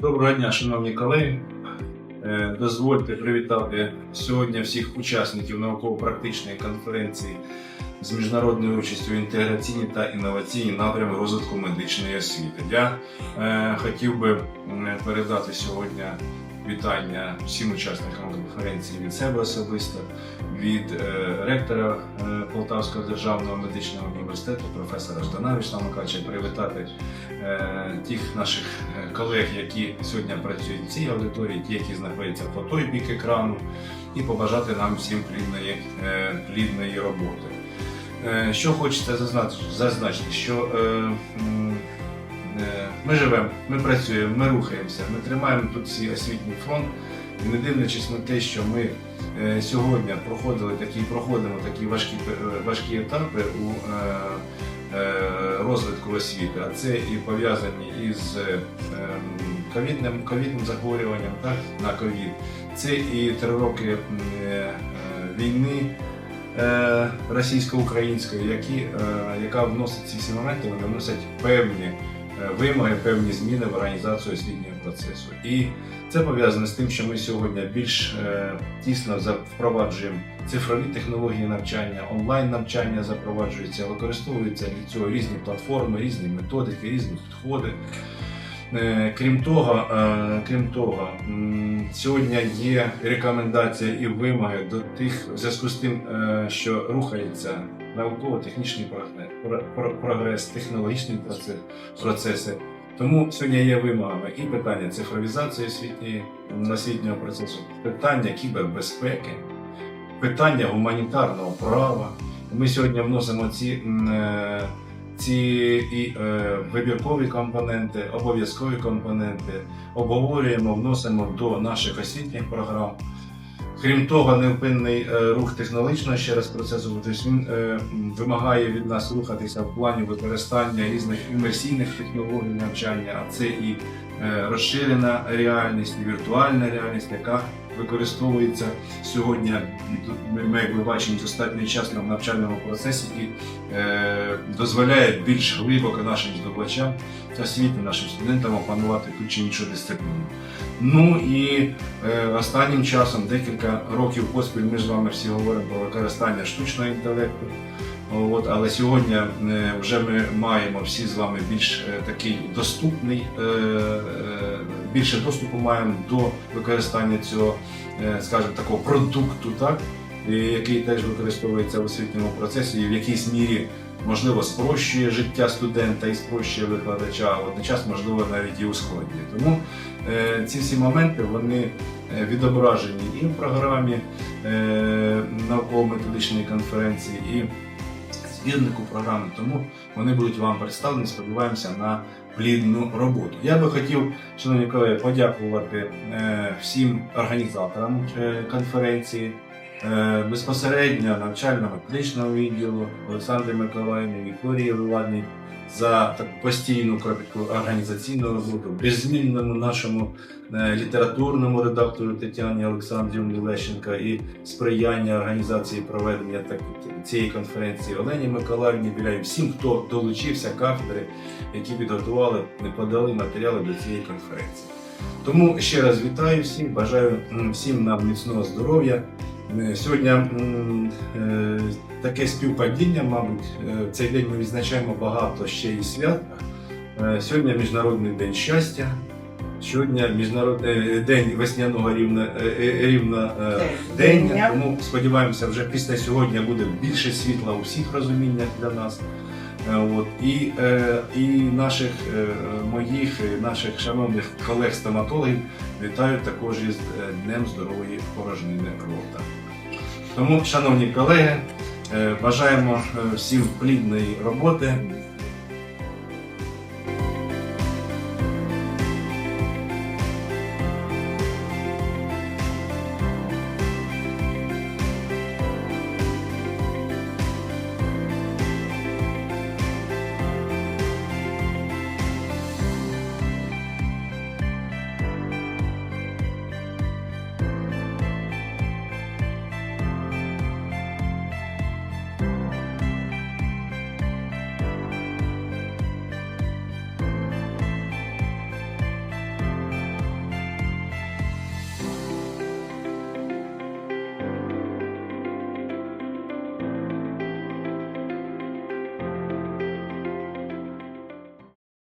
Доброго дня, шановні колеги. Е, Дозвольте привітати сьогодні всіх учасників науково-практичної конференції з міжнародною участю в інтеграційні та інноваційні напрями розвитку медичної освіти. Я е, хотів би передати сьогодні вітання всім учасникам конференції від себе особисто, від е, ректора е, Полтавського державного медичного університету, професора Ждана Вячеслава Миколаївича, привітати е, тих наших колег, які сьогодні працюють в цій аудиторії, ті, які знаходяться по той бік екрану, і побажати нам всім плідної, плідної роботи. Що хочеться зазначити, що ми живемо, ми працюємо, ми рухаємося, ми тримаємо тут свій освітній фронт. І не дивлячись на те, що ми е, сьогодні проходили такі, проходимо такі важкі, важкі етапи у е, е, розвитку освіти, а це і пов'язані із е, ем, ковідним, ковідним захворюванням так, на ковід. Це і три роки е, е, війни е, російсько-української, які, е, яка вносить ці всі моменти, вони вносять певні е, вимоги, певні зміни в організацію освітнього процесу. І це пов'язано з тим, що ми сьогодні більш е, тісно впроваджуємо цифрові технології навчання, онлайн навчання запроваджується, використовуються для цього різні платформи, різні методики, різні підходи. Е, Крім того, е, крім того, сьогодні є рекомендація і вимоги до тих, в зв'язку з тим, е, що рухається науково-технічний прогрес, про- про- технологічні процеси. Тому сьогодні є вимогами і питання цифровізації освітньої, освітнього процесу, питання кібербезпеки, питання гуманітарного права. Ми сьогодні вносимо ці, ці і е, вибіркові компоненти, обов'язкові компоненти, обговорюємо, вносимо до наших освітніх програм. Крім того, невпинний е, рух технологічного ще раз процесу, тобто він е, вимагає від нас рухатися в плані використання різних імерсійних технологій навчання, а це і е, розширена реальність, і віртуальна реальність, яка використовується сьогодні. Ми, ми, як ви бачимо, достатньо часто в навчальному процесі і дозволяє більш глибоко нашим здобувачам освіти, нашим студентам опанувати ту чи іншу дисципліну. Ну і е, останнім часом, декілька років поспіль, ми з вами всі говоримо про використання штучного інтелекту. От, але сьогодні е, вже ми маємо всі з вами більш е, такий доступний, е, більше доступу маємо до використання цього, скажімо, такого продукту, так, який теж використовується в освітньому процесі і в якійсь мірі можливо спрощує життя студента і спрощує викладача, а одночасно, можливо, навіть і ускладнює. Тому е, ці всі моменти вони е, відображені і в програмі е, науково-методичної конференції, і збірнику програми, тому вони будуть вам представлені. Сподіваємося на плідну роботу. Я би хотів, шановні колеги, подякувати всім організаторам конференції. Е, Безпосередньо навчально-методичного відділу Олександрі Миколаївні, Вікторії Вивадній за таку постійну кропітку організаційну роботу, беззмінному нашому е, літературному редактору Тетяні Олександрівні Лещенка і сприяння організації проведення так, цієї конференції Олені Миколаївні Біляй, всім, хто долучився кафедри, які підготували, подали матеріали до цієї конференції. Тому ще раз вітаю всіх, бажаю всім нам міцного здоров'я. Е, Сьогодні е, таке співпадіння, мабуть, е, в цей день ми відзначаємо багато ще і свят. Сьогодні Міжнародний день щастя. Сьогодні міжнародний день весняного рівна, рівна е, день. Тому сподіваємося, вже після сьогодні буде більше світла у всіх розуміннях для нас. От, і, і наших моїх, наших шановних колег-стоматологів вітаю також із Днем здорової порожнини рота. Тому, шановні колеги, е, бажаємо е, всім плідної роботи,